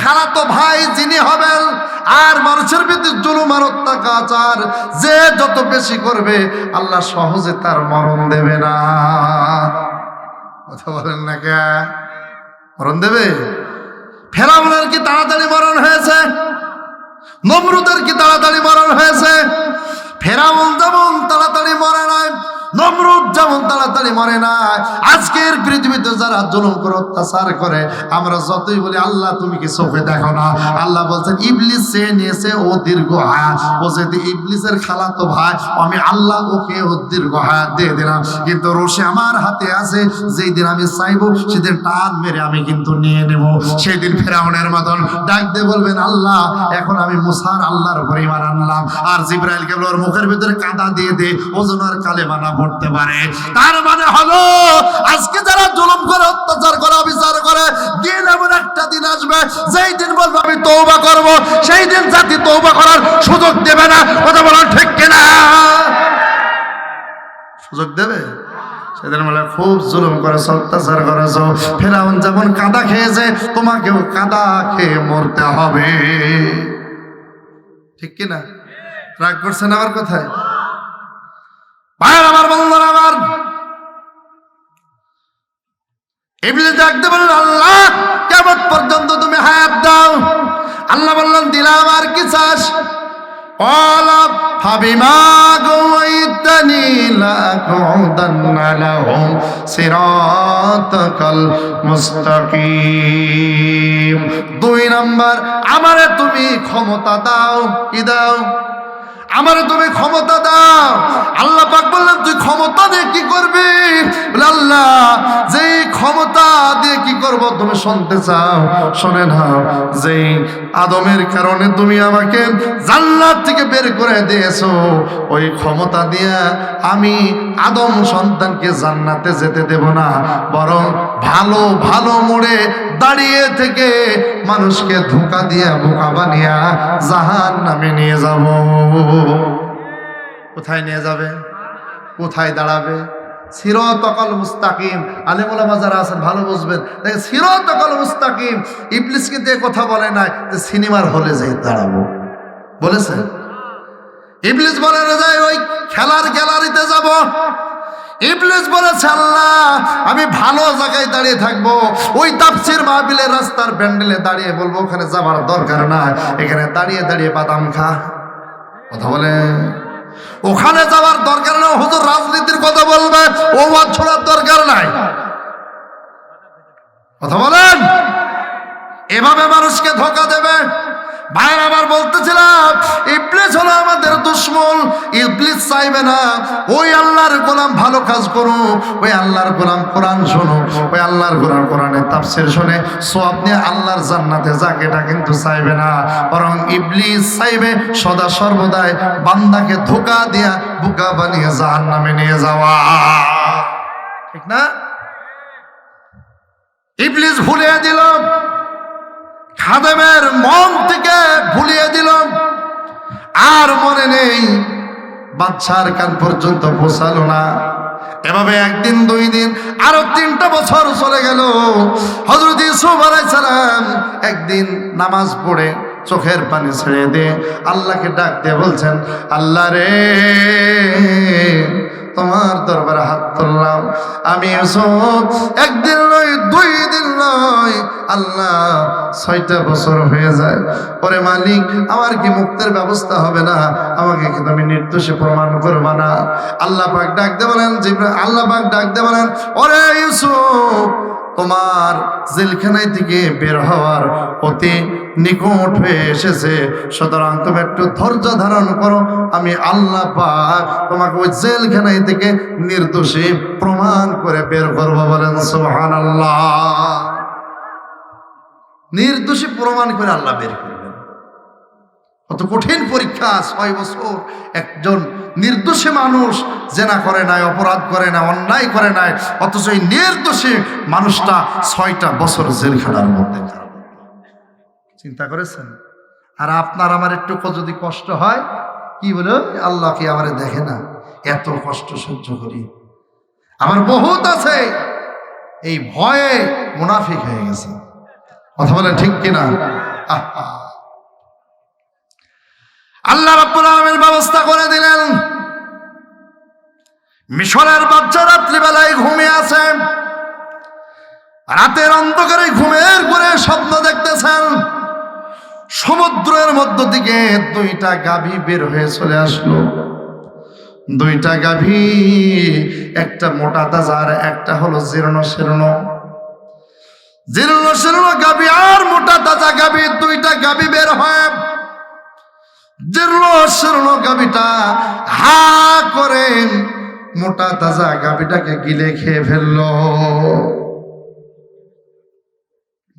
খালাতো ভাই, যিনি হবেন, আর মানুষের ভিতরে জুলুম আর অত্যাচার, যে যত বেশি করবে, আল্লাহ সহজে তার মরণ দেবে না। কথা বলেন না কে? মরণ দেবে? ফেরাউনের কি তাড়াতাড়ি মরণ হয়েছে? নমরুদের কি তাড়াতাড়ি মরণ হয়েছে? ফেরাউন যেমন তাড়াতাড়ি মরে নাই নমরুদ যেমন তাড়াতাড়ি মরে না, আজকের পৃথিবীতে যারা জুলুম করে, অত্যাচার করে, আমরা যতই বলি, আল্লাহ, তুমি কি চোখে দেখো না? আল্লাহ বলছেন, ইবলিস সে নিয়েছে, ও দীর্ঘ হায়াত। যদি ইবলিসের খালা তো ভাই, আমি আল্লাহ ওকে ও দীর্ঘ হায়াত দিয়ে দিলাম। কিন্তু রশি আমার হাতে আছে, যেই দিন আমি চাইব, সেদিন টান মেরে আমি কিন্তু নিয়ে নেব। সেই দিন ফেরাউনের মতন ডাক দিয়ে বলবেন, আল্লাহ, এখন আমি মুসার আল্লাহর উপর ইমান আনলাম। আর জিব্রাইল কেবল ওর মুখের ভিতরে কাদা দিয়ে দে, ওজন আর কালেমা না পড়তে পারে। তার মানে হলো, আজকে যারা জুলুম করে, অত্যাচার করে বিচার করে, দিন এমন একটা দিন আসবে, যেই দিন বলব, আমি তৌবা করব সেই দিন জাতি তৌবা করার সুযোগ দেবে না। কথা বলার ঠিক কিনা? সুযোগ দেবে? সেদিন বলে, খুব জুলুম করেছ, অত্যাচার করেছ। ফেরাউন যেমন কাদা খেয়েছে, তোমাকেও কাদা খেয়ে মরতে হবে। ঠিক কিনা? রাগ করছেন আমার কথায়? ভাইয়ার আমার বন্ধুরা আমার। ইবলিস ডাকতে আল্লাহ, কেমন পর্যন্ত তুমি হায়াত দাও? আল্লাহ বললেন, দিলাম আর কি চাস? দুই নম্বর, আমারে তুমি ক্ষমতা দাও, কি দাও? আমারে তুমি ক্ষমতা দাও। আল্লাহ পাক বললেন, তুই ক্ষমতা দিয়ে কি করবি? আল্লাহ, যেই ক্ষমতা দিয়ে কি করব তুমি শুনতে চাও, শোনে না, যেই আদমের কারণে তুমি আমাকে জান্নাত থেকে বের করে দিয়েছ, ওই ক্ষমতা দিয়ে আমি আদম সন্তানকে জান্নাতে যেতে দেব না, বরং ভালো ভালো মোড়ে দাঁড়িয়ে থেকে মানুষকে ধোকা দিয়ে বোকা বানিয়া জাহান নামে নিয়ে যাব। কোথায় নিয়ে যাবে? কোথায় দাঁড়াবে? সিরতকল মুস্তাকিম। আলিমুলামা যারা আছেন, ভালো বুঝবেন। দেখেন, সিরতকল মুস্তাকিম ইবলিস কিন্তু কথা বলে নাই যে সিনেমার হলে যাই দাঁড়াবো। বলেছে ইবলিস বলে না যাই, ওই খেলার গ্যালারিতে যাব। ইবলিস বলেছে আল্লাহ আমি ভালো জায়গায় দাঁড়িয়ে থাকব। ওই তাপসির মাহবিলের রাস্তার ব্যান্ডেলে দাঁড়িয়ে বলব, ওখানে যাবার দরকার নাই। এখানে দাঁড়িয়ে দাঁড়িয়ে বাদাম খা। কথা বলে? ওখানে যাওয়ার দরকার নেই, হুজুর রাজনীতির কথা বলবে ও ছোড়ার দরকার নাই। কথা বলেন? এভাবে মানুষকে ধোকা দেবে ভাইয়ের আবার বলতেছিলাম, ইবলিস হলো আমাদের দুশ্মন, ইবলিস চাইবে না। ওই আল্লাহর গোলাম ভালো কাজ করো ওই আল্লাহর গোলাম কোরআন শোনো ওই আল্লাহর গোলাম কোরআনের তাফসির শুনে সব নিয়ে আল্লাহর জান্নাতে যাক, এটা কিন্তু চাইবে না। বরং ইবলিস চাইবে সদা সর্বদাই বান্দাকে ধোকা দিয়া বুকা বানিয়ে জাহান্নামে নিয়ে যাওয়া। ঠিক না? ইবলিস ভুলিয়ে দিল খাদেমের মন থেকে ভুলিয়ে দিল আর মনে নেই বাচ্চার কান পর্যন্ত পৌঁছালো না। এভাবে একদিন, দুই দিন, আরও তিনটা বছর চলে গেল। হজরত ইসুফ আলাইসালাম একদিন নামাজ পড়ে চোখের পানি ছেড়ে দিয়ে আল্লাহকে ডাক দিয়ে বলছেন, আল্লাহ রে, তোমার দরবারে হাত তুললাম। আমি ইউসুফ, একদিন নয়, দুই দিন ছয়টা বছর হয়ে যায়। ওরে মালিক, আমার কি মুক্তের ব্যবস্থা হবে না? আমাকে কি তুমি নির্দোষে প্রমাণ করবা না। আল্লাহ পাক ডাকতে বলেন আল্লাহ পাক ডাকতে বলেন, ওরে ইউসুফ, তোমার জেলখানায় থেকে বের হওয়ার অতি নিকট হয়ে এসেছে। সুতরাং তুমি একটু ধৈর্য ধারণ করো। আমি আল্লাহ পাক তোমাকে ওই জেলখানায় থেকে নির্দোষী প্রমাণ করে বের করব বলেন সোহান আল্লাহ নির্দোষী প্রমাণ করে আল্লাহ বের করবেন। কত কঠিন পরীক্ষা, ছয় বছর, একজন নির্দোষী মানুষ জেনা করে নাই, অপরাধ করে না অন্যায় করে নাই, অথচ এই নির্দোষী মানুষটা ছয়টা বছর জেলখানার মধ্যে চিন্তা করেছেন? আর আপনার আমার একটু যদি কষ্ট হয়, কি বলে? আল্লাহ কি আমারে দেখে না? এত কষ্ট সহ্য করি। আমার বহুত আছে। এই ভয়ে মুনাফিক হয়ে গেছে। কথা বলেন ঠিক কিনা? আল্লাহ রাব্বুল আলামিন ব্যবস্থা করে দিলেন। মিশরের বাচ্চা রাত্রিবেলায় ঘুমিয়ে আছে। রাতের অন্ধকারে ঘুমের করে স্বপ্ন দেখতেছেন। সমুদ্রের মধ্য থেকে দুইটা গাভী বের হয়ে চলে আসলো। দুইটা গাভী, একটা মোটা তাজার, একটা হলো জীর্ণ শীর্ণ। জীর্ণ শীর্ণ গাভী আর মোটা তাজা গাভী দুইটা গাভী বের হয়। জীর্ণ শীর্ণ গাভীটা হা করে মোটা তাজা গাভীটাকে গিলে খেয়ে ফেলল।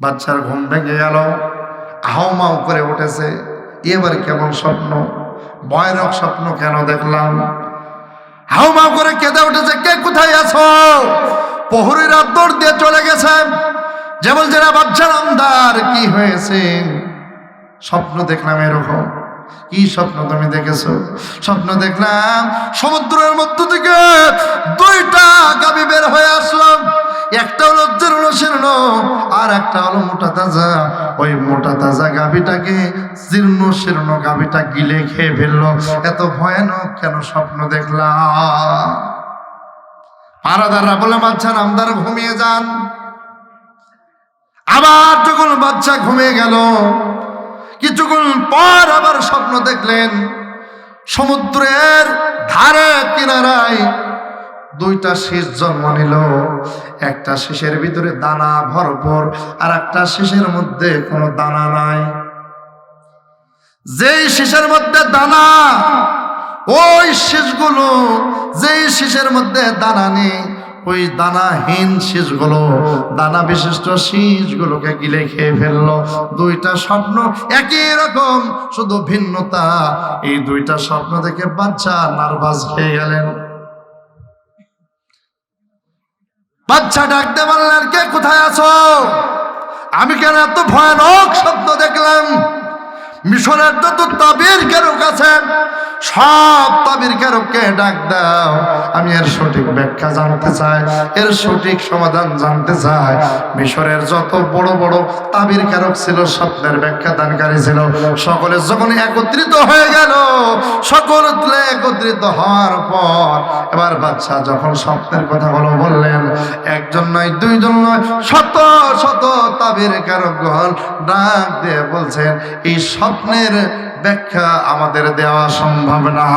বাচ্চার ঘুম ভেঙে গেল আহমাও করে উঠেছে। এবার কেমন স্বপ্ন, ভয়ানক স্বপ্ন কেন দেখলাম? হাউমাউ করে কেঁদে উঠেছে, কে কোথায় আছো? প্রহরীরা দৌড় দিয়ে চলে গেছে। যে বলছে না বাচ্চার আমদার, কি হয়েছে? স্বপ্ন দেখলাম এরকম। কি স্বপ্ন তুমি দেখেছ? স্বপ্ন দেখলাম সমুদ্রের মধ্য থেকে দুইটা গাবি বের হয়ে আসলাম। একটা হলো জীর্ণ শীর্ণ আর একটা হলো মোটা তাজা। ওই মোটা তাজা গাভিটাকে জীর্ণ শীর্ণ গাভিটা গিলে খেয়ে ফেলল। এত ভয়ানক কেন স্বপ্ন দেখলাম? পারাদাররা বলে বাচ্চা আমদার ঘুমিয়ে যান। আবার যখন বাচ্চা ঘুমিয়ে গেল, কিছুক্ষণ পর আবার স্বপ্ন দেখলেন, সমুদ্রের ধারে কিনারায় দুইটা শীষ জন্ম নিল। একটা শীষের ভিতরে দানা ভরপুর, আর একটা শীষের মধ্যে কোনো দানা নাই। যেই শীষের মধ্যে দানা, ওই শীষগুলো যেই শীষের মধ্যে দানা নেই ওই দানাহীন শীষগুলো দানা বিশিষ্ট শীষগুলোকে গিলে খেয়ে ফেলল। দুইটা স্বপ্ন একই রকম, শুধু ভিন্নতা। এই দুইটা স্বপ্ন দেখে বাচ্চা নার্ভাস হয়ে গেলেন। বাচ্চা ডাকতে বললেন, কে কোথায় আছো? আমি কেন এত ভয়ানক স্বপ্ন দেখলাম? মিশরের তো তাবির কেরক আছে, সব তাবির কেরককে ডাক দাও, আমি এর সঠিক ব্যাখ্যা জানতে চায়, এর সঠিক সমাধান জানতে চায়। মিশরের যত বড় বড় তাবির কারক ছিল, স্বপ্নের ব্যাখ্যা দানকারী ছিল, সকলে যখন একত্রিত হয়ে গেল, সকল একত্রিত হওয়ার পর এবার বাচ্চা যখন স্বপ্নের কথাগুলো বললেন, একজন নয়, দুইজন নয়, শত শত তাবির কারকগণ ডাক দিয়ে বলছেন, এই স্বপ্নের ব্যাখ্যা আমাদের দেওয়া সম্ভব না।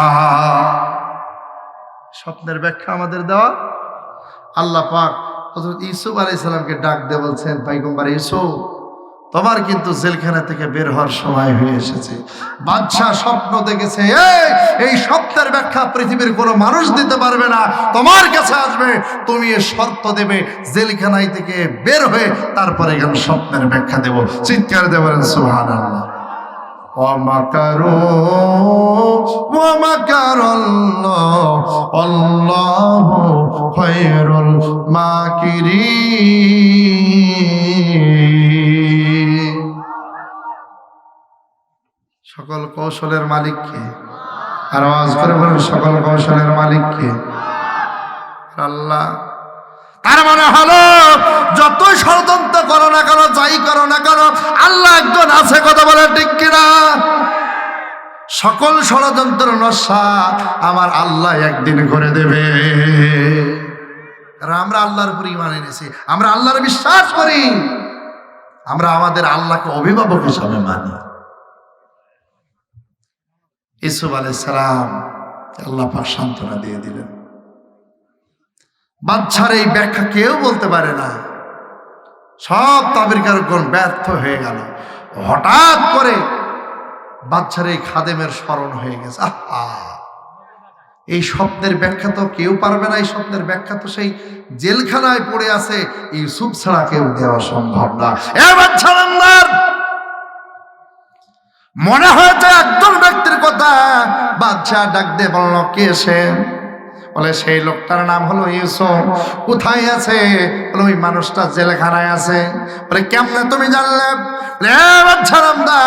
স্বপ্নের ব্যাখ্যা আমাদের দেওয়া। আল্লাহ পাক হযরত ইউসুফ আলাইহিস সালামকে ডাক দিয়ে বলছেন, পয়গম্বর ইউসুফ, তোমার কিন্তু জেলখানা থেকে বের হওয়ার সময় হয়ে এসেছে। বাদশাহ স্বপ্ন দেখেছে, এই এই স্বপ্নের ব্যাখ্যা পৃথিবীর কোনো মানুষ দিতে পারবে না। তোমার কাছে আসবে, তুমি এ শর্ত দেবে, জেলখানায় থেকে বের হয়ে তারপরে এখানে স্বপ্নের ব্যাখ্যা দেব। চিৎকার দেবেন সুহান আল্লাহ ومكروا ومكر الله والله خير الماكرين সকল কৌশলের মালিককে আর আওয়াজ করে বলেন সকল কৌশলের মালিককে আল্লাহ তার মানে হলো যতই ষড়যন্ত্র করো না কেন যাই করো না কেন আল্লাহ একজন আছে কথা বলে ঠিক কিনা সকল ষড়যন্ত্র নশা আমার আল্লাহ একদিন করে দেবে। আর আমরা আল্লাহর উপর ইমান এনেছি। আমরা আল্লাহর বিশ্বাস করি। আমরা আমাদের আল্লাহকে অভিভাবক হিসাবে মানি। ইসুফ সালাম আল্লাহ পাক সান্ত্বনা দিয়ে দিলেন। বাচ্চার এই ব্যাখ্যা কেউ বলতে পারে না। সব তাবির কারকগণ ব্যর্থ হয়ে গেল। হঠাৎ করে বাচ্চার এই খাদেমের স্মরণ হয়ে গেছে। আহা! এই স্বপ্নের ব্যাখ্যা তো কেউ পারবে না, এই স্বপ্নের ব্যাখ্যা তো সেই জেলখানায় পড়ে আছে, ইউসুফ ছাড়া কেউ দেওয়া সম্ভব না। মনে হয় তো একজন ব্যক্তির কথা বাচ্চা ডাক দে বলল, কে সে? বলে সেই লোকটার নাম হলো ইউসুফ। কোথায় আছে? বলে ওই মানুষটা জেলখানায় আছে। বলে কেমনে তুমি জানলে? বলে, "এ বাচ্চা রামদা,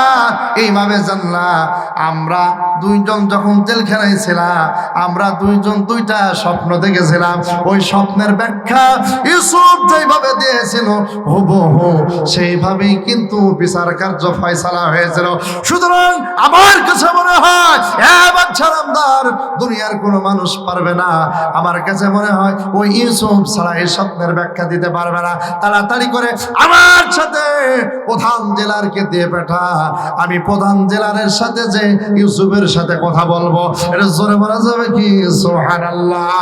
এইভাবে জানলা। আমরা দুইজন যখন জেলখানায় ছিলাম আমরা দুইজন দুইটা স্বপ্ন দেখেছিলাম। ওই স্বপ্নের ব্যাখ্যা ইউসুফ যেভাবে দিয়েছিল হুবহু সেইভাবেই কিন্তু বিচার কার্য ফয়সালা হয়েছিল। সুতরাং আমার কাছে মনে হয় দুনিয়ার কোনো মানুষ পারবে না। আমার কাছে মনে হয় ওই ইউসুফ ছাড়া এই স্বপ্নের ব্যাখ্যা দিতে পারবে না। তাড়াতাড়ি করে আমার সাথে প্রধান জেলারকে দিয়ে পাঠা। আমি প্রধান জেলারের সাথে যে ইউসুফের সাথে কথা বলব, এটা জোরে বলা যাবে কি? সুবহানাল্লাহ।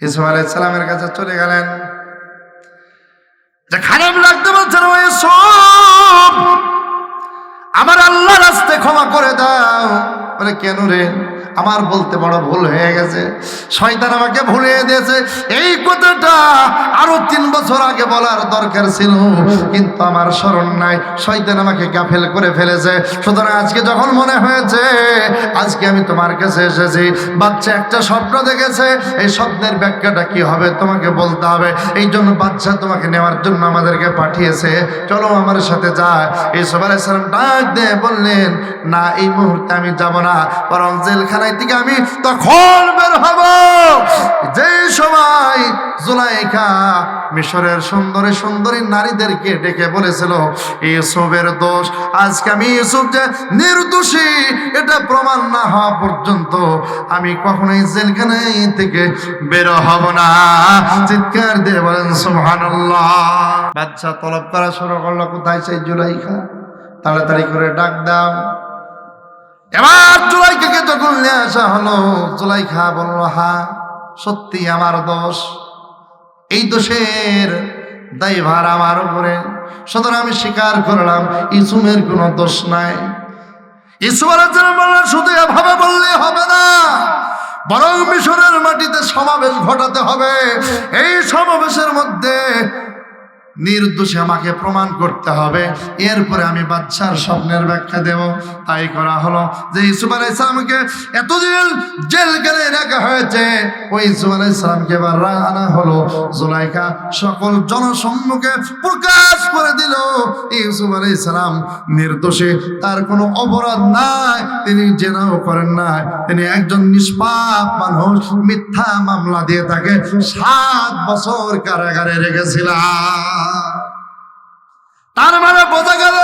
ইসুফ আলাইহিস সালামের কাছে চলে গেলেন। যে খারাপ লাগতে বলছেন ওই সব আমার আল্লাহ রাস্তে ক্ষমা করে দাও। বলে কেন রে? আমার বলতে বড় ভুল হয়ে গেছে। শয়তান আমাকে ভুলিয়ে দিয়েছে। এই কথাটা আরও তিন বছর আগে বলার দরকার ছিল, কিন্তু আমার স্মরণ নাই। শয়তান আমাকে গাফেল করে ফেলেছে। সুতরাং আজকে যখন মনে হয়েছে, আজকে আমি তোমার কাছে এসেছি। বাচ্চা একটা স্বপ্ন দেখেছে, এই স্বপ্নের ব্যাখ্যাটা কি হবে তোমাকে বলতে হবে। এই জন্য বাচ্চা তোমাকে নেওয়ার জন্য আমাদেরকে পাঠিয়েছে। চলো আমার সাথে যায় এই সবার ডাক দিয়ে বললেন, না, এই মুহূর্তে আমি যাব না। বরং জেলখানায় থেকে আমি তখন বের হব। যে সময় জুলাইখা মিশরের সুন্দরী সুন্দরী নারীদেরকে ডেকে বলেছিল, ইউসুফের দোষ, আজকে আমি ইউসুফ যে নির্দোষী, এটা প্রমাণ না হওয়া পর্যন্ত আমি কখনোই জেলখানায় থেকে বের হব না। চিৎকার দিয়ে বলেন, সুবহানাল্লাহ। বাচ্চা তলব করা শুরু করল, কোথায় সেই জুলাইখা? তাড়াতাড়ি করে ডাক দাও। এবার জুলাইখাকে যখন নিয়ে আসা হলো, জুলাইখা বলল, হা, সত্যি আমার দোষ। এই দোষের দায়ভার আমার উপরে। সুতরাং আমি স্বীকার করলাম, ইসুমের কোনো দোষ নাই। ঈশ্বর বললেন, শুধু এভাবে বললে হবে না, বরং মিশরের মাটিতে সমাবেশ ঘটাতে হবে। এই সমাবেশের মধ্যে নির্দোষে আমাকে প্রমাণ করতে হবে। এরপরে আমি বাচ্চার স্বপ্নের ব্যাখ্যা দেব। তাই করা হলো যে ইসুফ আলাই ইসলামকে এতদিন জেলখানে রাখা হয়েছে। ওই ইসুফ আলাই ইসলামকে এবার আনা হলো। জুলাইকা সকল জনসম্মুখে প্রকাশ করে দিল। ইউসুফ আলাই ইসলাম নির্দোষে। তার কোনো অপরাধ নাই। তিনি জেনাও করেন নাই। তিনি একজন নিষ্পাপ মানুষ। মিথ্যা মামলা দিয়ে তাকে সাত বছর কারাগারে রেখেছিলাম। তার মানে বোঝা গেল,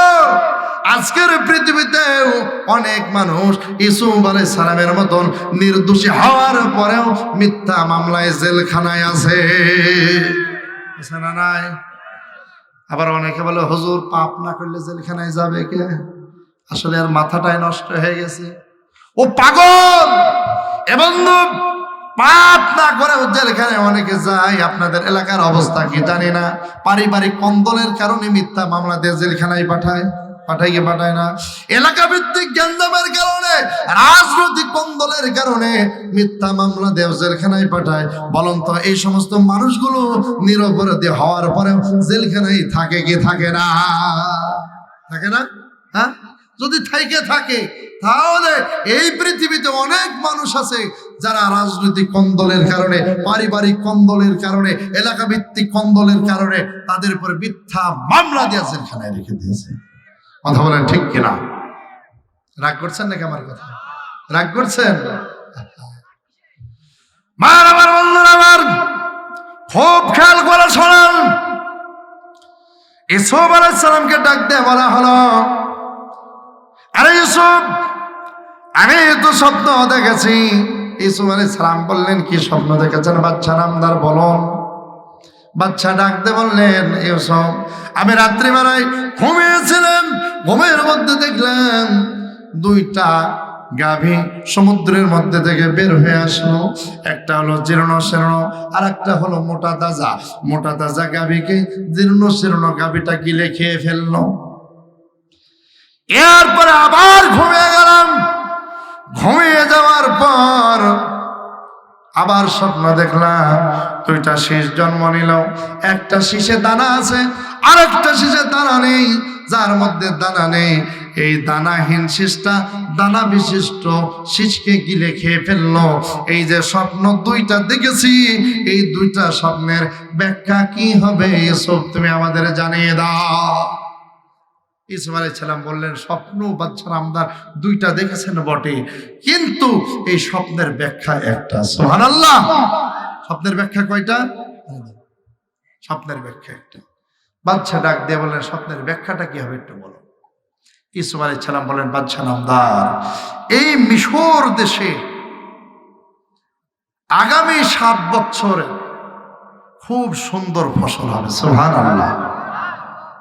আজকের পৃথিবীতে অনেক মানুষ ইসুফ আলাই সালামের মতন নির্দোষী হওয়ার পরেও মিথ্যা মামলায় জেলখানায় আছে। নাই? আবার অনেকে বলে, হুজুর, পাপ না করলে জেলখানায় যাবে কে? আসলে আর মাথাটাই নষ্ট হয়ে গেছে। ও পাগল! এবং পাপ না করে জেলখানে অনেকে যায়, আপনাদের এলাকার অবস্থা কি জানি না। পারিবারিক কন্দলের কারণে মিথ্যা মামলা দিয়ে জেলখানায় পাঠায় পাঠাই কি পাঠায় না। এলাকা ভিত্তিক গ্যাঞ্জামের কারণে, রাজনৈতিক কন্দলের কারণে মিথ্যা মামলা দেও জেলখানায় পাঠায়। বলুন তো, এই সমস্ত মানুষগুলো নিরপরাধী হওয়ার পরে জেলখানায় থাকে কি থাকে না? থাকে না? হ্যাঁ? যদি থেকে, থাকে। তাহলে এই পৃথিবীতে অনেক মানুষ আছে যারা রাজনৈতিক কন্দলের কারণে, পারিবারিক কন্দলের কারণে এলাকা ভিত্তিক কন্দলের কারণে তাদের উপরে মিথ্যা মামলা দিয়ে জেলখানায় রেখে দিয়েছে। কথা বলেন ঠিক কিনা? রাগ করছেন নাকি আমার কথা? রাগ করছেন? মার আমার বন্ধুরা আমার খুব খেয়াল করে শোনান। ইসুফ আলাইসালামকে ডাক দিয়ে বলা হলো আরে ইউসুফ, আমি তো স্বপ্ন দেখেছি। ইসুফ আলাই সালাম বললেন, কি স্বপ্ন দেখেছেন বাচ্চা নামদার, বলুন? বাচ্চা ডাকতে বললেন, ইউসুফ, আমি রাত্রিবেলায় ঘুমিয়েছিলাম, ঘুমের মধ্যে দেখলাম দুইটা গাভী সমুদ্রের মধ্যে থেকে বের হয়ে আসলো। একটা হলো জীর্ণ শীর্ণ আর একটা হলো মোটা তাজা। মোটা তাজা গাভীকে জীর্ণ শীর্ণ গাভীটা গিলে খেয়ে ফেলল। এরপরে আবার ঘুমিয়ে গেলাম। ঘুমিয়ে যাওয়ার পর আবার স্বপ্ন দেখলাম, দুইটা শীষ জন্ম নিল, একটা শীষে দানা আছে আর একটা শীষে দানা নেই, যার মধ্যে দানা নেই। এই দানাহীন শীষটা দানা বিশিষ্ট শীষকে গিলে খেয়ে ফেলল। এই যে স্বপ্ন দুইটা দেখেছি, এই দুইটা স্বপ্নের ব্যাখ্যা কি হবে, এসব তুমি আমাদের জানিয়ে দাও। ইসমাইল আলাইসাল্লাম বললেন, স্বপ্ন বাচ্চার আমদার দুইটা দেখেছেন বটে, কিন্তু এই স্বপ্নের ব্যাখ্যা একটা সোহান আল্লাহ স্বপ্নের ব্যাখ্যা কয়টা? স্বপ্নের ব্যাখ্যা একটা। বাচ্চা ডাক দিয়ে বললেন, স্বপ্নের ব্যাখ্যাটা কি হবে একটু বলো। ইসুফ আলাই সালাম বলেন বাদশাহ নামদার, এই মিশর দেশে আগামী সাত বছরে খুব সুন্দর ফসল হবে সোহান আল্লাহ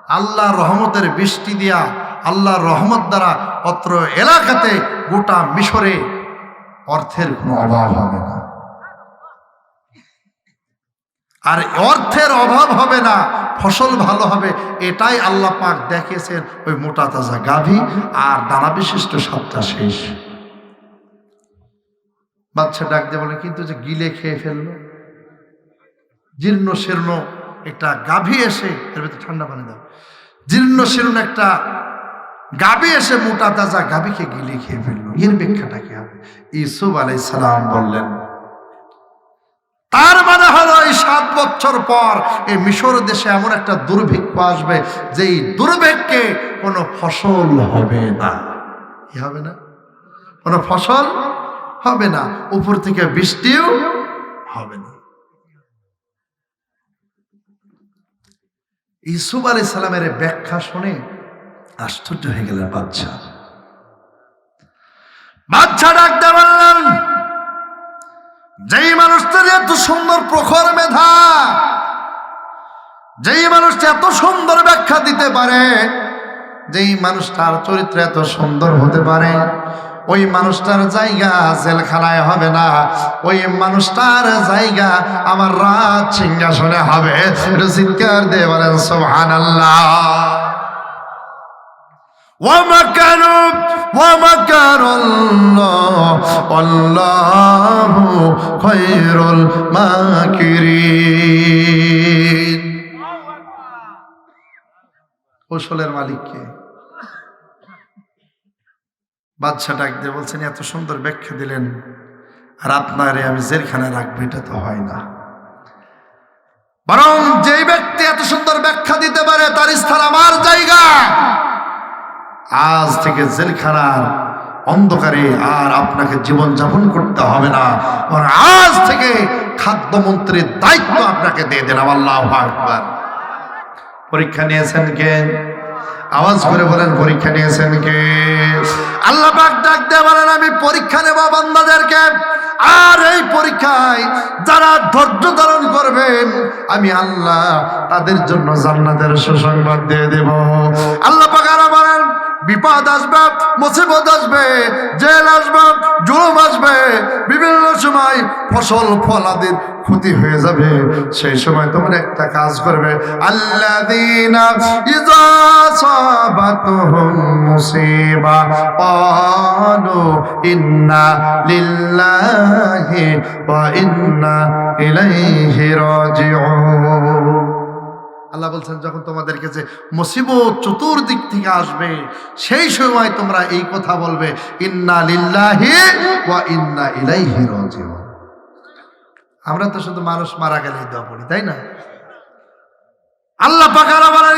আল্লাহ রহমতের বৃষ্টি দিয়া আল্লাহর রহমত দ্বারা অত্র এলাকাতে গোটা মিশরে অর্থের কোনো অভাব হবে না। আর অর্থের অভাব হবে না, ফসল ভালো হবে, এটাই আল্লাহ পাক দেখেছেন ওই মোটা তাজা গাভী আর দানা বিশিষ্ট সাতটা শেষ। বাচ্চা ডাক দিয়ে বলে, কিন্তু যে গিলে খেয়ে ফেলল, জীর্ণ শীর্ণ একটা গাভী এসে এর ভিতরে ঠান্ডা পানি দাও। জীর্ণ শীর্ণ একটা গাভী এসে মোটা তাজা গাভীকে গিলে খেয়ে ফেলল। এর ব্যাখ্যাটা কি হবে? ইসুফ আলাই সালাম বললেন, তার মানে হলো এই সাত বছর পর এই মিশর দেশে এমন একটা দুর্ভিক্ষ আসবে, যেই দুর্ভিক্ষে কোনো ফসল হবে না। কি হবে না? কোনো ফসল হবে না। উপর থেকে বৃষ্টিও হবে না। ইসুফ আলি সালামের ব্যাখ্যা শুনে আশ্চর্য হয়ে গেলেন বাচ্চা বাচ্চা ডাকতে বললেন, যেই মানুষটার এত সুন্দর প্রখর মেধা, যেই মানুষটা এত সুন্দর ব্যাখ্যা দিতে পারে, যেই মানুষটার চরিত্র এত সুন্দর হতে পারে ওই মানুষটার জায়গা জেলখানায় হবে না ওই মানুষটার জায়গা আমার রাত সিংহাসনে হবে একটু চিৎকার দিয়ে বলেন সোহান আল্লাহ ومكروا ومكر الله والله خير الماكرين কৌশলের মালিককে বাদশা ডাক দিয়ে বলছেন, এত সুন্দর ব্যাখ্যা দিলেন আর আপনারে আমি জেলখানায় রাখব, এটা তো হয় না। বরং যেই ব্যক্তি এত সুন্দর ব্যাখ্যা দিতে পারে, তার স্থান আমার জায়গা। আজ থেকে জেলখানার অন্ধকারে আর আপনাকে জীবন যাপন করতে হবে না আজ থেকে খাদ্যমন্ত্রীর দায়িত্ব আপনাকে দিয়ে আল্লাহ আকবার। পরীক্ষা নিয়েছেন কে? আওয়াজ করে বলেন, পরীক্ষা নিয়েছেন কে? আল্লাহ পাক ডাক দিয়ে বলেন, আমি পরীক্ষা নেব বান্দাদেরকে। আর এই পরীক্ষায় যারা ধৈর্য ধারণ করবেন আমি আল্লাহ তাদের জন্য জান্নাতের সুসংবাদ দিয়ে দেব। আল্লাহ পাক আরও বলেন বিপদ আসবে, মুসিবত আসবে, জেল আসবে, জুলুম আসবে। বিভিন্ন সময় ফসল ফলাদির ক্ষতি হয়ে যাবে। সেই সময় তোমার একটা কাজ করবে। ইন্না লিল্লাহি ওয়া ইন্না ইলাইহি রাজিউন। আল্লাহ বলছেন, যখন তোমাদের কাছে মুসিবত চতুর্দিক থেকে আসবে, সেই সময় তোমরা এই কথা বলবে, ইন্না ইন্না আমরা তো শুধু মানুষ মারা গেলেই দোয়া পড়ি, তাই না? আল্লাহ পাকারা বলেন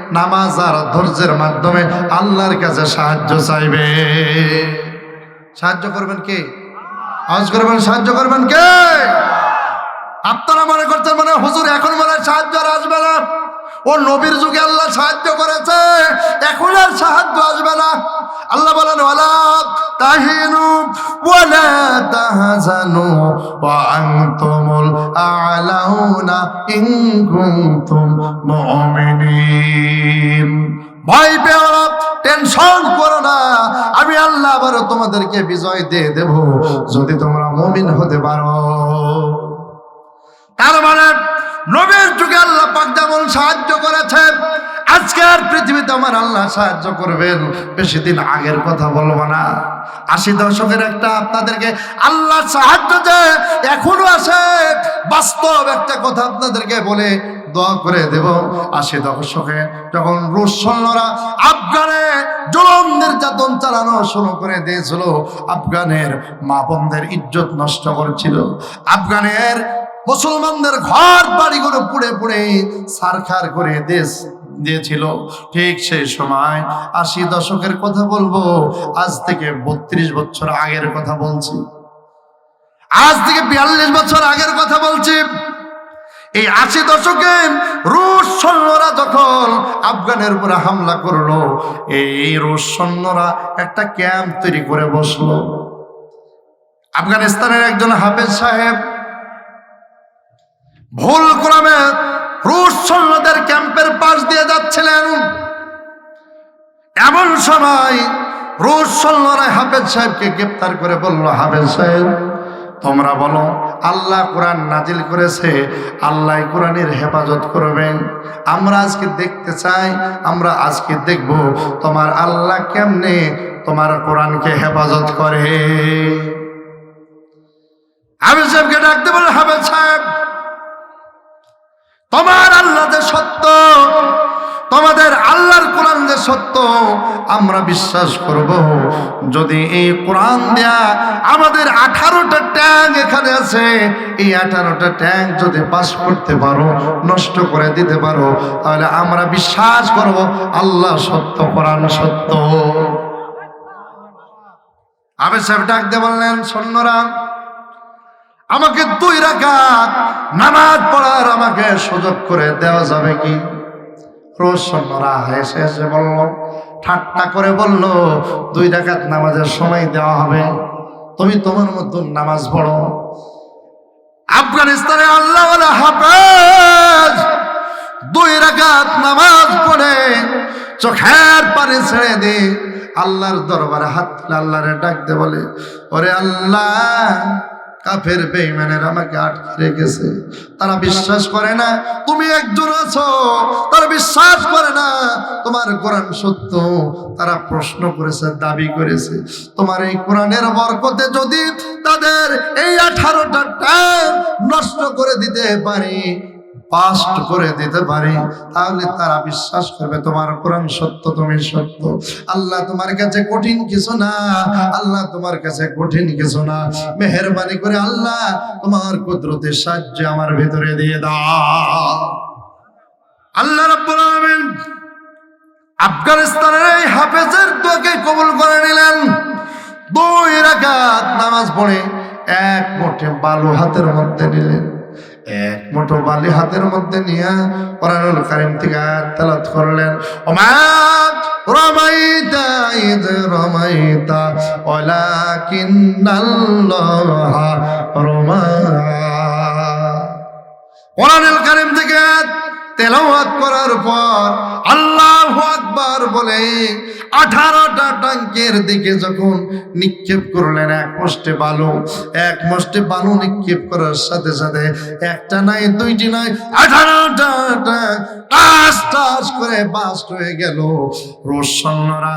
নামাজ আর ধৈর্যের মাধ্যমে আল্লাহর কাছে সাহায্য চাইবে। সাহায্য করবেন কে? আওয়াজ করবেন, সাহায্য করবেন কে? আপনারা মনে করছেন মানে হুজুর এখন মনে সাহায্য আর আসবে না। ও নবীর যুগে আল্লাহ সাহায্য করেছে। এখন আর সাহায্য আসবে না। আল্লাহ বলেন তাহিনু ভয় টেনশন করো না। আমি আল্লাহ আবার তোমাদেরকে বিজয় দিয়ে দেব, যদি তোমরা মুমিন হতে পারো। তার মানে নবীর যুগে আল্লাহ পাক যেমন সাহায্য করেছেন আজকের পৃথিবীতে আমার আল্লাহ সাহায্য করবেন। বেশি দিন আগের কথা বলব না। আশি দশকের একটা আপনাদেরকে আল্লাহ সাহায্য যে এখনও আছে, বাস্তব একটা কথা আপনাদেরকে বলে দোয়া করে দেব। আশি দশকে যখন রুশ সৈন্যরা আফগানে জুলুম, নির্যাতন চালানো শুরু করে দিয়েছিল, আফগানের মা বোনদের ইজ্জত নষ্ট করেছিল। আফগানের মুসলমানদের ঘর বাড়িগুলো পুড়ে পুড়ে সারখার করে দেশ দিয়েছিল। ঠিক সেই সময় আশি দশকের কথা বলব, আজ থেকে বত্রিশ বছর আগের কথা বলছি। আজ থেকে বিয়াল্লিশ বছর আগের কথা বলছি। এই আশি দশকে রুশ সৈন্যরা যখন আফগানের উপরে হামলা করল, এই রুশ সৈন্যরা একটা ক্যাম্প তৈরি করে বসল। আফগানিস্তানের একজন হাফেজ সাহেব ভুল ক্রমে রুশ সৈন্যদের ক্যাম্পের পাশ দিয়ে যাচ্ছিলেন। এমন সময় রুশ সৈন্যরা হাফেজ সাহেবকে গ্রেপ্তার করে বলল, হাফেজ সাহেব, তোমরা বলো, আল্লাহ কোরআন নাজিল করেছে, আল্লাহ কোরআনের হেফাজত করবেন আমরা আজকে দেখতে চাই, আমরা আজকে দেখব তোমার আল্লাহ কেমনে তোমার কোরআনকে হেফাজত করে। হাফেজ সাহেবকে ডাকতে বলল হাফেজ সাহেব তোমার আল্লাহ যে সত্য, তোমাদের আল্লাহর কোরআন যে সত্য, আমরা বিশ্বাস করব। যদি এই কোরআন দেয়া আমাদের আঠারোটা ট্যাঙ্ক এখানে আছে, এই আঠারোটা ট্যাঙ্ক যদি পাস করতে পারো, নষ্ট করে দিতে পারো, তাহলে আমরা বিশ্বাস করব আল্লাহ সত্য, কোরআন সত্য। আবেদ সাহেব ডাক দিয়ে বললেন, সৈন্যরা আমাকে দুই রাকাত নামাজ পড়ার আমাকে সুযোগ করে দেওয়া যাবে কি? রোজ হেসে হেসে বলল, ঠাট্টা করে বলল, দুই রাকাত নামাজের সময় দেওয়া হবে। তুমি তোমার মতন নামাজ পড়ো। আফগানিস্তানে আল্লাহ হাফেজ দুই রাকাত নামাজ পড়ে চোখের পানি ছেড়ে দি আল্লাহর দরবারে হাত আল্লাহরে ডাকতে বলে, ওরে আল্লাহ কাফের বেইমানের আমাকে আটকে রেখেছে। তারা বিশ্বাস করে না, তুমি একজন আছো। তারা বিশ্বাস করে না, তোমার কোরআন সত্য। তারা প্রশ্ন করেছে, দাবি করেছে, তোমার এই কোরআনের বরকতে যদি তাদের এই আঠারোটা টাইম নষ্ট করে দিতে পারি পাস্ট করে দিতে পারি, তাহলে তারা বিশ্বাস করবে তোমার কোরআন সত্য, তুমি সত্য। আল্লাহ তোমার কাছে কঠিন কিছু না, আল্লাহ তোমার কাছে কঠিন কিছু না। মেহরবানি করে আল্লাহ তোমার কুদরতের সাহায্য আমার ভিতরে দিয়ে দাও। আল্লাহ রাব্বুল আলামিন আফগানিস্তানের এই হাফেজের দোয়াকে কবুল করে নিলেন। দুই রাকাত নামাজ পড়ে এক মুঠে বালু হাতের মধ্যে নিলেন। এক মুঠো বালি হাতের মধ্যে নিয়ে কোরআনুল কারিম থেকে তেলাত করলেন। ওমা রমাইতা ইদ রমাইতা ওয়ালাকিন্নাল্লাহা রমা। কোরআনুল কারিম থেকে তেলাওয়াত করার পর আল্লাহ আকবার বলে আঠারোটা টাঙ্কের দিকে যখন নিক্ষেপ করলেন, এক মস্টে বালু, এক মস্টে বালু নিক্ষেপ করার সাথে সাথে একটা নাই, দুইটি নাই, আঠারোটা টাস টাস করে বাস্ট হয়ে গেল। রোশনরা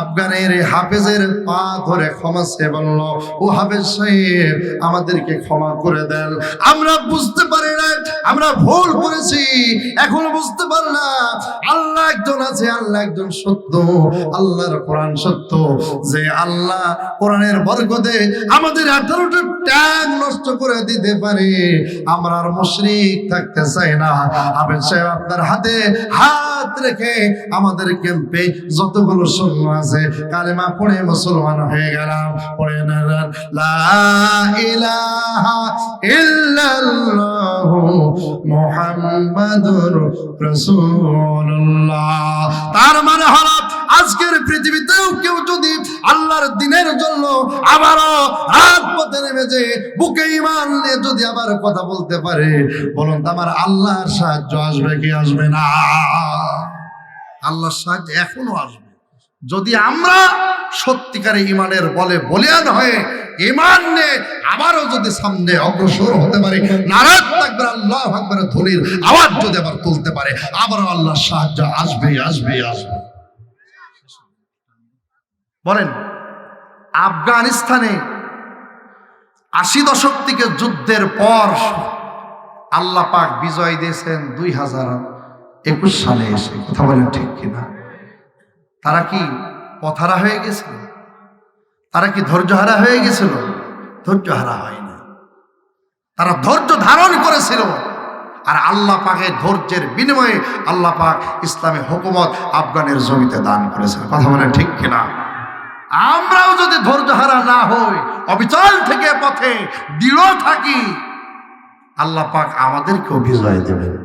আফগানের হাফেজের পা ধরে ক্ষমা সে বলল, ও হাফেজ সাহেব, আমাদেরকে ক্ষমা করে দেন। আমরা বুঝতে পারি না, আমরা ভুল করেছি, এখনও বুঝতে পারলাম আল্লাহ একজন আছে, আল্লাহ একজন সত্য, আল্লাহর কোরআন সত্য। যে আল্লাহ কোরআনের বরকতে আমাদের আঠারোটা ট্যাগ নষ্ট করে দিতে পারে, আমরা আর মুশরিক থাকতে চাই না। হাফেজ সাহেব, আপনার হাতে হাত রেখে আমাদের ক্যাম্পে যতগুলো সৈন্য আছে কালেমা পড়ে মুসলমান হয়ে গেলাম। পড়ে না লা ইলাহা তার মানে হলো, আজকের পৃথিবীতেও কেউ যদি আল্লাহর দিনের জন্য আবারও রাত পথে নেমে যে বুকে ইমান নিয়ে যদি আবার কথা বলতে পারে, বলুন তো আমার আল্লাহর সাহায্য আসবে কি আসবে না? আল্লাহর সাহায্য এখনও আসবে। যদি আমরা সত্যিকারে ইমানের বলে বলিয়ান হয়ে ইমান আবারও যদি সামনে অগ্রসর হতে পারে, নারাজ থাকবে আল্লাহ আকবরের ধনির আওয়াজ যদি আবার তুলতে পারে, আবারও আল্লাহ সাহায্য আসবে আসবে আসবে। বলেন, আফগানিস্তানে আশি দশক থেকে যুদ্ধের পর আল্লাহ পাক বিজয় দিয়েছেন দুই হাজার একুশ সালে এসে। কথা বলেন ঠিক কিনা? তারা কি পথারা হয়ে গেছিল? তারা কি ধৈর্যহারা হয়ে গেছিল? ধৈর্যহারা হয়নি তারা ধৈর্য ধারণ করেছিল। আর আল্লাহ পাকে ধৈর্যের বিনিময়ে আল্লাহ পাক ইসলামী হুকুমত আফগানের জমিতে দান করেছেন কথা বলেন ঠিক কিনা? আমরাও যদি ধৈর্যহারা না হই, অবিচল থেকে পথে, দৃঢ় থাকি, আল্লাহ পাক আমাদেরকেও বিজয় দেবেন।